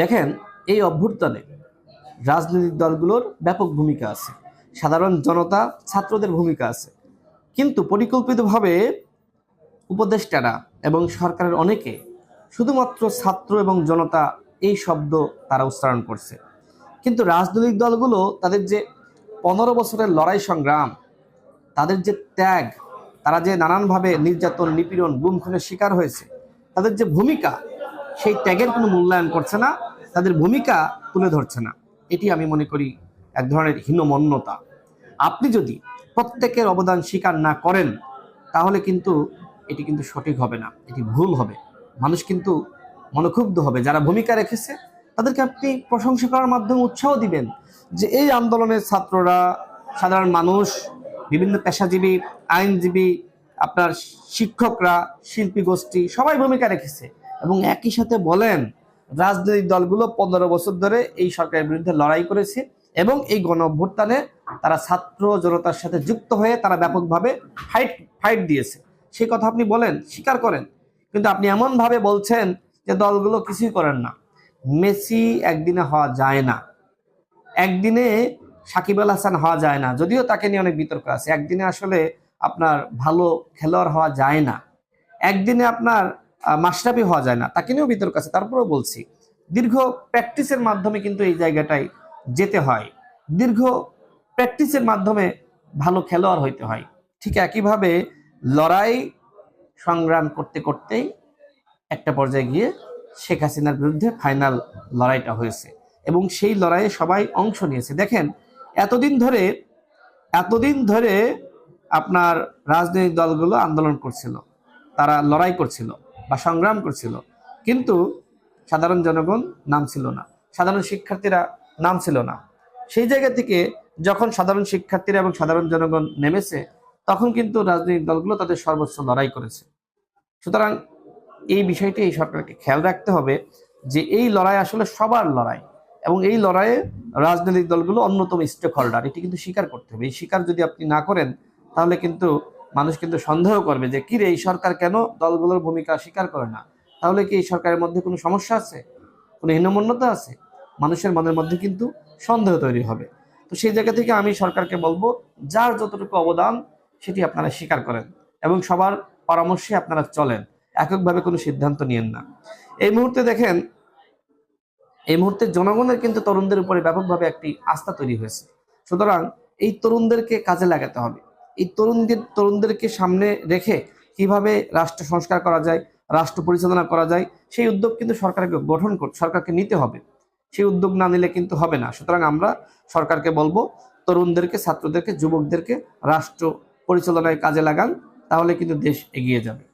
দেখেন, এই অভ্যুত্থানে রাজনৈতিক দলগুলোর ব্যাপক ভূমিকা আছে, সাধারণ জনতা, ছাত্রদের ভূমিকা আছে। কিন্তু পরিকল্পিতভাবে উপদেষ্টারা এবং সরকারের অনেকে শুধুমাত্র ছাত্র এবং জনতা এই শব্দ তারা উচ্চারণ করছে। কিন্তু রাজনৈতিক দলগুলো তাদের যে পনেরো বছরের লড়াই সংগ্রাম, তাদের যে ত্যাগ, তারা যে নানানভাবে নির্যাতন, নিপীড়ন গুম খুনের শিকার হয়েছে, তাদের যে ভূমিকা সেই ত্যাগের কোনো মূল্যায়ন করছে না, তাদের ভূমিকা তুলে ধরছে না। এটি আমি মনে করি এক ধরনের হীনমন্যতা। আপনি যদি প্রত্যেকের অবদান স্বীকার না করেন, তাহলে কিন্তু এটি কিন্তু সঠিক হবে না, এটি ভুল হবে। মানুষ কিন্তু মনোক্ষুব্ধ হবে। যারা ভূমিকা রেখেছে, তাদেরকে আপনি প্রশংসা করার মাধ্যমে উৎসাহ দিবেন যে এই আন্দোলনের ছাত্ররা, সাধারণ মানুষ, বিভিন্ন পেশাজীবী, আইনজীবী, আপনার শিক্ষকরা, শিল্পী গোষ্ঠী, সবাই ভূমিকা রেখেছে। এবং একই সাথে বলেন, রাজনৈতিক দলগুলো পনেরো বছর ধরে এই সরকারের বিরুদ্ধে লড়াই করেছে এবং এই গণ অভ্যুত্থানে তারা ছাত্র জনতার সাথে যুক্ত হয়ে তারা ব্যাপকভাবে ফাইট ফাইট দিয়েছে। সেই কথা আপনি বলেন, স্বীকার করেন। কিন্তু আপনি এমনভাবে বলছেন যে দলগুলো কিছুই করেন না। মেসি একদিনে হওয়া যায় না। একদিনে সাকিব আল হাসান হওয়া যায় না। যদিও তাকে নিয়ে অনেক বিতর্ক আছে। একদিনে আসলে আপনার ভালো খেলোয়াড় হওয়া যায় না। একদিনে আপনার মাশরাফি হওয়া যায় না। তাকে নিয়েও বিতর্ক আছে। তারপরেও বলছি, দীর্ঘ প্র্যাকটিসের মাধ্যমে কিন্তু এই জায়গাটায় যেতে হয়। দীর্ঘ প্র্যাকটিসের মাধ্যমে ভালো খেলোয়াড় হইতে হয়। ঠিক একইভাবে লড়াই সংগ্রাম করতে করতেই একটা পর্যায়ে গিয়ে শেখ হাসিনার বিরুদ্ধে ফাইনাল লড়াইটা হয়েছে এবং সেই লড়াইয়ে সবাই অংশ নিয়েছে। দেখেন, এতদিন ধরে এতদিন ধরে আপনার রাজনৈতিক দলগুলো আন্দোলন করছিল, তারা লড়াই করছিল। সংগ্রাম করছিল। কিন্তু সাধারণ জনগণ নাম ছিল না। সাধারণ শিক্ষার্থীরা নাম ছিল না। সেই জায়গা থেকে যখন সাধারণ শিক্ষার্থীরা এবং সাধারণ জনগণ নেমেছে, তখন কিন্তু রাজনৈতিক দলগুলো তাদের সর্বোচ্চ লড়াই করেছে। সুতরাং এই বিষয়টি এই সরকারকে খেয়াল রাখতে হবে যে এই লড়াই আসলে সবার লড়াই এবং এই লড়াইয়ে রাজনৈতিক দলগুলো অন্যতম স্টেক হোল্ডার এটি কিন্তু স্বীকার করতে হবে। এই স্বীকার যদি আপনি না করেন, তাহলে কিন্তু মানুষ কিন্তু সন্দেহ করবে যে, কিরে, এই সরকার কেন দলগুলোর ভূমিকা স্বীকার করে না? তাহলে কি এই সরকারের মধ্যে কোনো সমস্যা আছে? কোনো হীনমন্যতা আছে? মানুষের মনের মধ্যে কিন্তু সন্দেহ তৈরি হবে। তো সেই জায়গা থেকে আমি সরকারকে বলব, যার যতটুকু অবদান, সেটি আপনারা স্বীকার করেন এবং সবার পরামর্শে আপনারা চলেন। এককভাবে কোনো সিদ্ধান্ত নিয়েন না। এই মুহূর্তে দেখেন, এই মুহূর্তে জনগণের কিন্তু তরুণদের উপরে ব্যাপকভাবে একটি আস্থা তৈরি হয়েছে। সুতরাং এই তরুণদেরকে কাজে লাগাতে হবে। এই তরুণদের, তরুণদেরকে সামনে রেখে কীভাবে রাষ্ট্র সংস্কার করা যায়, রাষ্ট্র পরিচালনা করা যায়, সেই উদ্যোগ কিন্তু সরকারকে গঠন কর, সরকারকে নিতে হবে। সেই উদ্যোগ না নিলে কিন্তু হবে না। সুতরাং আমরা সরকারকে বলব, তরুণদেরকে, ছাত্রদেরকে, যুবকদেরকে রাষ্ট্র পরিচালনায় কাজে লাগান, তাহলে কিন্তু দেশ এগিয়ে যাবে।